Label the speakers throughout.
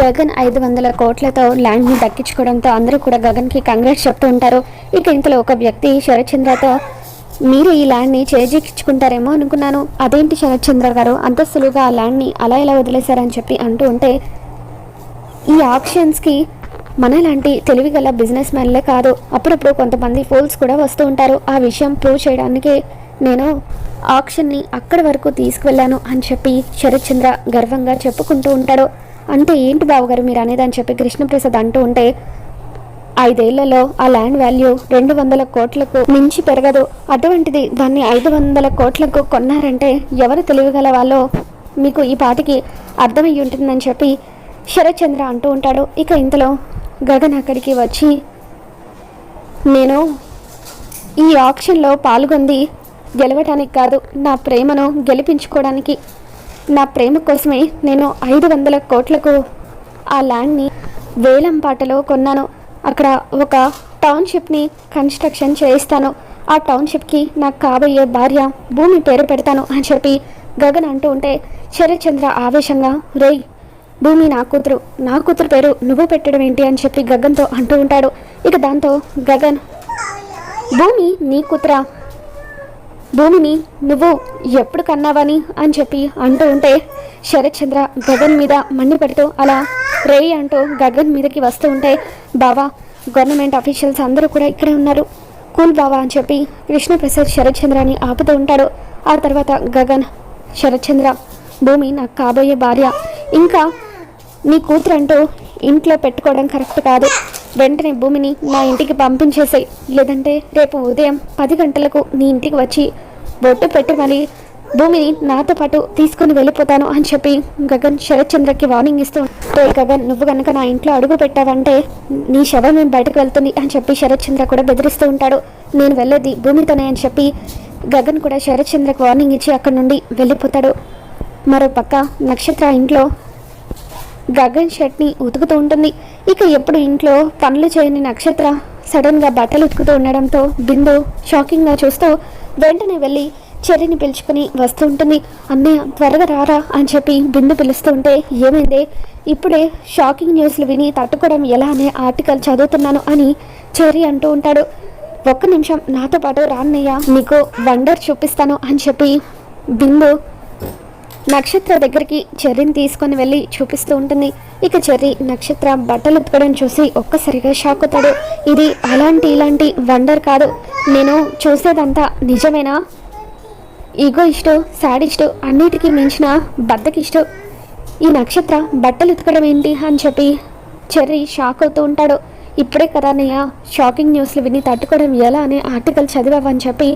Speaker 1: గగన్ ఐదు వందల కోట్లతో ల్యాండ్ని దక్కించుకోవడంతో అందరూ కూడా గగన్కి కంగ్రాట్స్ చెప్తూ ఉంటారు. ఇక ఇంతలో ఒక వ్యక్తి శరత్చంద్రతో మీరు ఈ ల్యాండ్ని చేజిక్కించుకుంటారేమో అనుకున్నాను. అదేంటి శరత్చంద్ర గారు? అంత సులువుగా ఆ ల్యాండ్ని అలా ఎలా వదిలేశారని చెప్పి అంటూ ఉంటే ఈ ఆప్షన్స్కి మనలాంటి తెలివిగల బిజినెస్ మ్యాన్లే కాదు. అప్పుడప్పుడు కొంతమంది ఫోల్స్ కూడా వస్తూ ఉంటారు. ఆ విషయం ప్రూవ్ చేయడానికి నేను ఆప్షన్ని అక్కడి వరకు తీసుకువెళ్ళాను అని చెప్పి శరత్చంద్ర గర్వంగా చెప్పుకుంటూ ఉంటాడు. అంటే ఏంటి బావగారు మీరు అనేదని చెప్పి కృష్ణప్రసాద్ అంటూ ఉంటే ఐదేళ్ళలో ఆ ల్యాండ్ వాల్యూ రెండు వందల కోట్లకు మించి పెరగదు. అటువంటిది దాన్ని ఐదు వందల కోట్లకు కొన్నారంటే ఎవరు తెలియగల వాళ్ళో? మీకు ఈ పాటికి అర్థమయ్యి ఉంటుందని చెప్పి శరత్చంద్ర అంటూ ఉంటాడు. ఇక ఇంతలో గగన్ అక్కడికి వచ్చి నేను ఈ ఆప్షన్లో పాల్గొంది గెలవటానికి కాదు నా ప్రేమను గెలిపించుకోవడానికి నా ప్రేమ కోసమే నేను ఐదు వందల కోట్లకు ఆ ల్యాండ్ని వేలంపాటలో కొన్నాను. అక్కడ ఒక టౌన్షిప్ని కన్స్ట్రక్షన్ చేయిస్తాను. ఆ టౌన్షిప్కి నాకు కాబోయే భార్య భూమి పేరు పెడతాను అని చెప్పి గగన్ అంటూ ఉంటే శరత్చంద్ర ఆవేశంగా రేయ్ భూమి నా కూతురు. నా కూతురు పేరు నువ్వు పెట్టడం ఏంటి? అని చెప్పి గగన్తో అంటూ ఉంటాడు. ఇక దాంతో గగన్ భూమి నీ కూతురా? భూమిని నువ్వు ఎప్పుడు కన్నావని అని చెప్పి అంటూ ఉంటే శరత్చంద్ర గగన్ మీద మన్ని పెడుతూ అలా రేయ్ అంటూ గగన్ మీదకి వస్తూ ఉంటే బావా గవర్నమెంట్ అఫీషియల్స్ అందరూ కూడా ఇక్కడే ఉన్నారు. కూల్ బావా అని చెప్పి కృష్ణప్రసాద్ శరత్చంద్రని ఆపుతూ ఉంటాడు. ఆ తర్వాత గగన్ శరత్చంద్ర భూమి నాకు కాబోయే భార్య. ఇంకా నీ కూతురు అంటూ ఇంట్లో పెట్టుకోవడం కరెక్ట్ కాదు. వెంటనే భూమిని నా ఇంటికి పంపించేసేయి. లేదంటే రేపు ఉదయం పది గంటలకు నీ ఇంటికి వచ్చి బొట్టు పెట్టి మరి భూమిని నాతో పాటు తీసుకుని వెళ్ళిపోతాను అని చెప్పి గగన్ శరత్చంద్రకి వార్నింగ్ ఇస్తూ రే గగన్ నువ్వు కనుక నా ఇంట్లో అడుగు పెట్టావంటే నీ శవం మేము బయటకు వెళ్తుంది? అని చెప్పి శరత్చంద్ర కూడా బెదిరిస్తూ ఉంటాడు. నేను వెళ్ళేది భూమితోనే అని చెప్పి గగన్ కూడా శరత్చంద్రకు వార్నింగ్ ఇచ్చి అక్కడి నుండి వెళ్ళిపోతాడు. మరో పక్క నక్షత్ర ఇంట్లో గగన్ షర్ట్ని ఉతుకుతూ ఉంటుంది. ఇక ఎప్పుడు ఇంట్లో పనులు చేయని నక్షత్ర సడన్గా బట్టలు ఉతుకుతూ ఉండడంతో బిందు షాకింగ్గా చూస్తూ వెంటనే వెళ్ళి చెర్రిని పిలుచుకుని వస్తూ ఉంటుంది. అన్నయ్య త్వరగా రారా అని చెప్పి బిందు పిలుస్తూ ఉంటే ఏమైంది? ఇప్పుడే షాకింగ్ న్యూస్లు విని తట్టుకోవడం ఎలా అనే ఆర్టికల్ చదువుతున్నాను అని చెర్రి అంటూ ఉంటాడు. ఒక్క నిమిషం నాతో పాటు రాన్నయ్య నీకు వండర్ చూపిస్తాను అని చెప్పి బిందు నక్షత్ర దగ్గరికి చెర్రీని తీసుకొని వెళ్ళి చూపిస్తూ ఉంటుంది. ఇక చెర్రీ నక్షత్ర బట్టలు ఉతకడం చూసి ఒక్కసారిగా షాక్ అవుతాడు. ఇది అలాంటి ఇలాంటి వండర్ కాదు. నేను చూసేదంతా నిజమేనా? ఈగో ఇష్టం సాడిస్టు అన్నిటికీ మించిన బద్దకిష్టం. ఈ నక్షత్ర బట్టలు ఉతకడం ఏంటి అని చెప్పి చెర్రీ షాక్ అవుతూ ఉంటాడు. ఇప్పుడే కదా అన్నయ్య షాకింగ్ న్యూస్లు విని తట్టుకోవడం ఎలా అనే ఆర్టికల్ చదివావని చెప్పి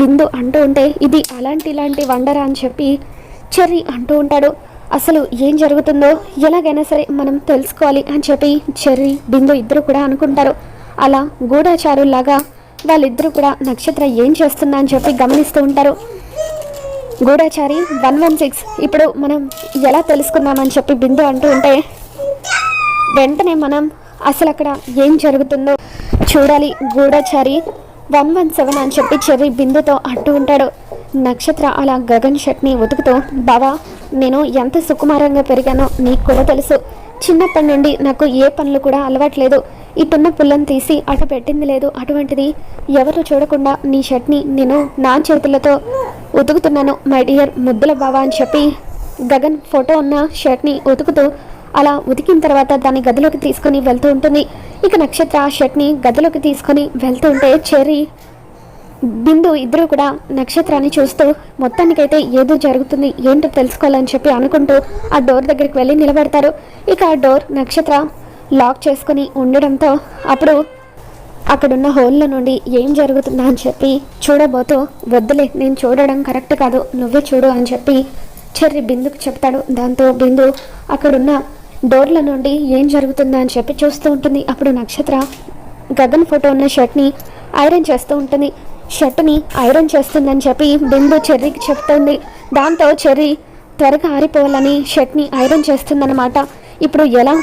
Speaker 1: బిందు అంటూ ఉంటే ఇది అలాంటి ఇలాంటి వండరా అని చెప్పి చెర్రీ అంటూ ఉంటాడు. అసలు ఏం జరుగుతుందో ఎలాగైనా సరే మనం తెలుసుకోవాలి అని చెప్పి చెర్రీ బిందు ఇద్దరు కూడా అనుకుంటారు. అలా గూఢాచారులాగా వాళ్ళిద్దరూ కూడా నక్షత్ర ఏం చేస్తుందా అని చెప్పి గమనిస్తూ ఉంటారు. గూఢాచారి వన్ వన్ సిక్స్ ఇప్పుడు మనం ఎలా తెలుసుకుందామని చెప్పి బిందు అంటూ ఉంటే వెంటనే మనం అసలు అక్కడ ఏం జరుగుతుందో చూడాలి గూఢచారి వన్ వన్ సెవెన్ అని చెప్పి చెర్రి బిందుతో అంటూ ఉంటాడు. నక్షత్ర అలా గగన్ షర్ట్ని ఉతుకుతూ బావా నేను ఎంత సుకుమారంగా పెరిగానో నీకు కూడా తెలుసు. చిన్నప్పటి నుండి నాకు ఏ పనులు కూడా అలవాట్లేదు. ఇటున్న పుల్లను తీసి అటు పెట్టింది లేదు అటువంటిది ఎవరు చూడకుండా నీ షర్ట్ని నేను నా చేతులతో ఉతుకుతున్నాను మై డియర్ ముద్దుల బావా అని చెప్పి గగన్ ఫోటో ఉన్న షర్ట్ని ఉతుకుతూ అలా ఉతికిన తర్వాత దాన్ని గదిలోకి తీసుకొని వెళ్తూ ఉంటుంది. ఇక నక్షత్ర ఆ షర్ట్ని గదిలోకి తీసుకొని వెళ్తూ ఉంటే చెర్రీ బిందు ఇద్దరు కూడా నక్షత్రాన్ని చూస్తూ మొత్తానికైతే ఏదో జరుగుతుంది ఏంటో తెలుసుకోవాలని చెప్పి అనుకుంటూ ఆ డోర్ దగ్గరికి వెళ్ళి నిలబడతారు. ఇక ఆ డోర్ నక్షత్ర లాక్ చేసుకుని ఉండడంతో అప్పుడు అక్కడున్న హోల్లో నుండి ఏం జరుగుతుందా అని చెప్పి చూడబోతూ వద్దులే నేను చూడడం కరెక్ట్ కాదు నువ్వే చూడు అని చెప్పి చెర్రి బిందుకు చెప్తాడు. దాంతో బిందు అక్కడున్న డోర్ల నుండి ఏం జరుగుతుందా అని చెప్పి చూస్తూ ఉంటుంది. అప్పుడు నక్షత్ర గగన్ ఫోటో ఉన్న షర్ట్ని ఐరన్ చేస్తూ ఉంటుంది. షర్ట్ని ఐరన్ చేస్తుందని చెప్పి బిందు చెర్రీకి చెప్తుంది. దాంతో చెర్రీ త్వరగా ఆరిపోవాలని షర్ట్ని ఐరన్ చేస్తుందన్నమాట. ఇప్పుడు ఎలా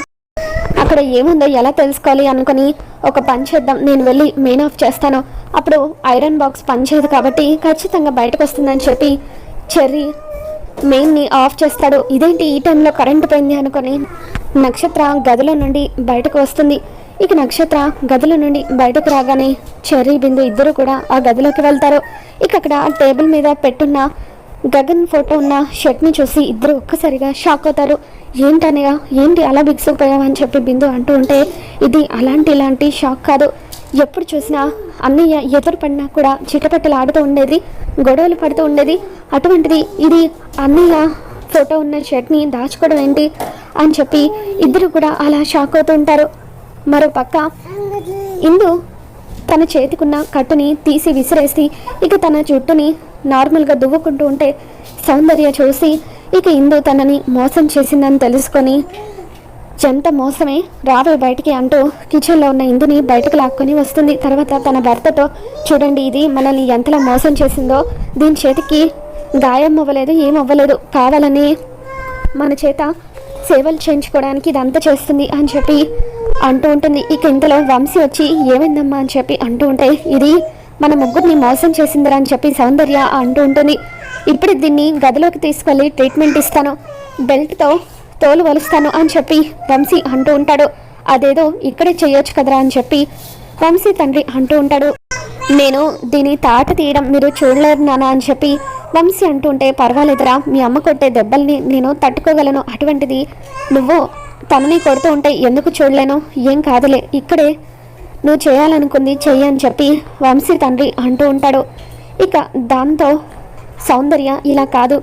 Speaker 1: అక్కడ ఏముందో ఎలా తెలుసుకోవాలి అనుకుని ఒక పని చేద్దాం. నేను వెళ్ళి మెయిన్ ఆఫ్ చేస్తాను. అప్పుడు ఐరన్ బాక్స్ పనిచేయదు కాబట్టి ఖచ్చితంగా బయటకు వస్తుందని చెప్పి చెర్రీ మెయిన్ని ఆఫ్ చేస్తాడు. ఇదేంటి ఈ టైంలో కరెంట్ పోయింది అనుకొని నక్షత్ర గదిలో నుండి బయటకు వస్తుంది. ఇక నక్షత్ర గదిలో నుండి బయటకు రాగానే చెర్రీ బిందు ఇద్దరు కూడా ఆ గదిలోకి వెళ్తారు. ఇక అక్కడ టేబుల్ మీద పెట్టున్న గగన్ ఫోటో ఉన్న షర్ట్ని చూసి ఇద్దరు ఒక్కసారిగా షాక్ అవుతారు. ఏంటనగా ఏంటి అలా బిగుసుకుపోయావు అని చెప్పి బిందు అంటూ ఉంటే ఇది అలాంటి ఇలాంటి షాక్ కాదు. ఎప్పుడు చూసినా అన్నయ్య ఎదురు పడినా కూడా చిటపట్టలు ఆడుతూ ఉండేది గొడవలు పడుతూ ఉండేది. అటువంటిది ఇది అన్నయ్య ఫోటో ఉన్న షర్ట్ని దాచుకోవడం ఏంటి? అని చెప్పి ఇద్దరు కూడా అలా షాక్ అవుతూ ఉంటారు. మరో పక్క ఇందు తన చేతికున్న కట్టుని తీసి విసిరేసి ఇక తన జుట్టుని నార్మల్గా దువ్వుకుంటూ ఉంటే సౌందర్య చూసి ఇక ఇందు తనని మోసం చేసిందని తెలుసుకొని ఎంత మోసమే రావే బయటికి అంటూ కిచెన్లో ఉన్న ఇందుని బయటకు లాక్కొని వస్తుంది. తర్వాత తన భర్తతో చూడండి ఇది మనల్ని ఎంతలా మోసం చేసిందో దీని చేతికి గాయం అవ్వలేదు ఏం అవ్వలేదు కావాలని మన చేత సేవలు చేయించుకోవడానికి ఇదంతా చేస్తుంది అని చెప్పి అంటూ ఉంటుంది. ఇక ఇంతలో వంశీ వచ్చి ఏమైందమ్మా? అని చెప్పి అంటూ ఉంటే ఇది మన ముగ్గురిని మోసం చేసిందిరా అని చెప్పి సౌందర్య అంటూ ఉంటుంది. ఇప్పుడు దీన్ని గదిలోకి తీసుకెళ్ళి ట్రీట్మెంట్ ఇస్తాను. బెల్ట్తో తోలు వలుస్తాను అని చెప్పి వంశీ అంటూ ఉంటాడు. అదేదో ఇక్కడే చేయొచ్చు కదరా అని చెప్పి వంశీ తండ్రి అంటూ ఉంటాడు. నేను దీని తాట తీయడం మీరు చూడలేరు నాన్న అని చెప్పి వంశీ అంటుంటే పర్వాలేదురా మీ అమ్మ కొట్టే దెబ్బల్ని నేను తట్టుకోగలను. అటువంటిది నువ్వు తనని కొడుతూ ఉంటే ఎందుకు చూడలేను? ఏం కాదులే ఇక్కడే నువ్వు చేయాలనుకుంది చెయ్యి అని చెప్పి వంశీ తండ్రి అంటూ ఉంటాడు. ఇక దాంతో సౌందర్య ఇలా కాదు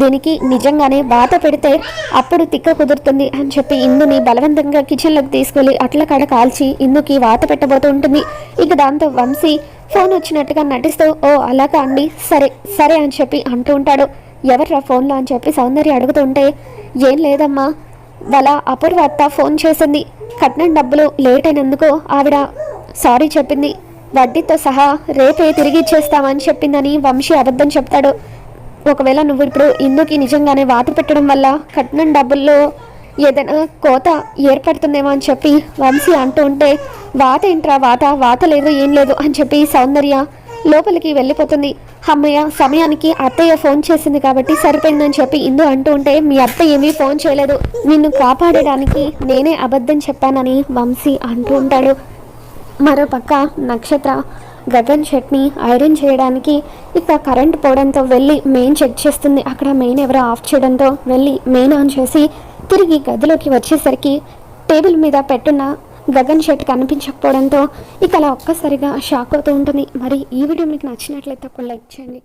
Speaker 1: దీనికి నిజంగానే వాత పెడితే అప్పుడు తిక్క కుదురుతుంది అని చెప్పి ఇందుని బలవంతంగా కిచెన్లోకి తీసుకెళ్ళి అట్ల కాడ కాల్చి ఇందుకి వాత పెట్టబోతూ ఉంటుంది. ఇక దాంతో వంశీ ఫోన్ వచ్చినట్టుగా నటిస్తూ ఓ అలాగా అండి సరే సరే అని చెప్పి అంటూ ఉంటాడు. ఎవర్రా ఫోన్లో అని చెప్పి సౌందర్య అడుగుతుంటే ఏం లేదమ్మా వాళ్ళ అపూర్వ అత్త ఫోన్ చేసింది. కట్నం డబ్బులు లేట్ అయినందుకు ఆవిడ సారీ చెప్పింది. వడ్డీతో సహా రేపే తిరిగి ఇచ్చేస్తామని చెప్పిందని వంశీ అబద్ధం చెప్తాడు. ఒకవేళ నువ్వు ఇప్పుడు ఇందుకి నిజంగానే వాత పెట్టడం వల్ల కట్నం డబ్బుల్లో ఏదైనా కోత ఏర్పడుతుందేమో అని చెప్పి వంశీ అంటూ ఉంటే వాత ఏంట్రా వాత? వాత లేదు ఏం లేదు అని చెప్పి సౌందర్య లోపలికి వెళ్ళిపోతుంది. అమ్మయ్య సమయానికి అత్తయ్య ఫోన్ చేసింది కాబట్టి సరిపోయిందని చెప్పి ఇందు అంటూ ఉంటే మీ అత్త ఏమీ ఫోన్ చేయలేదు. నిన్ను కాపాడడానికి నేనే అబద్ధం చెప్పానని వంశీ అంటూ ఉంటాడు. మరోపక్క నక్షత్ర గగన్ షర్ట్ని ఐరన్ చేయడానికి ఇక కరెంట్ పోవడంతో వెళ్ళి మెయిన్ చెక్ చేస్తుంది. అక్కడ మెయిన్ ఎవరో ఆఫ్ చేయడంతో వెళ్ళి మెయిన్ ఆన్ చేసి తిరిగి గదిలోకి వచ్చేసరికి టేబుల్ మీద పెట్టున్న గగన్ షర్ట్ కనిపించకపోవడంతో ఇక అలా ఒక్కసారిగా షాక్ అవుతూ ఉంటుంది. మరి ఈ వీడియో మీకు నచ్చినట్లయితే ఒక లైక్ చేయండి.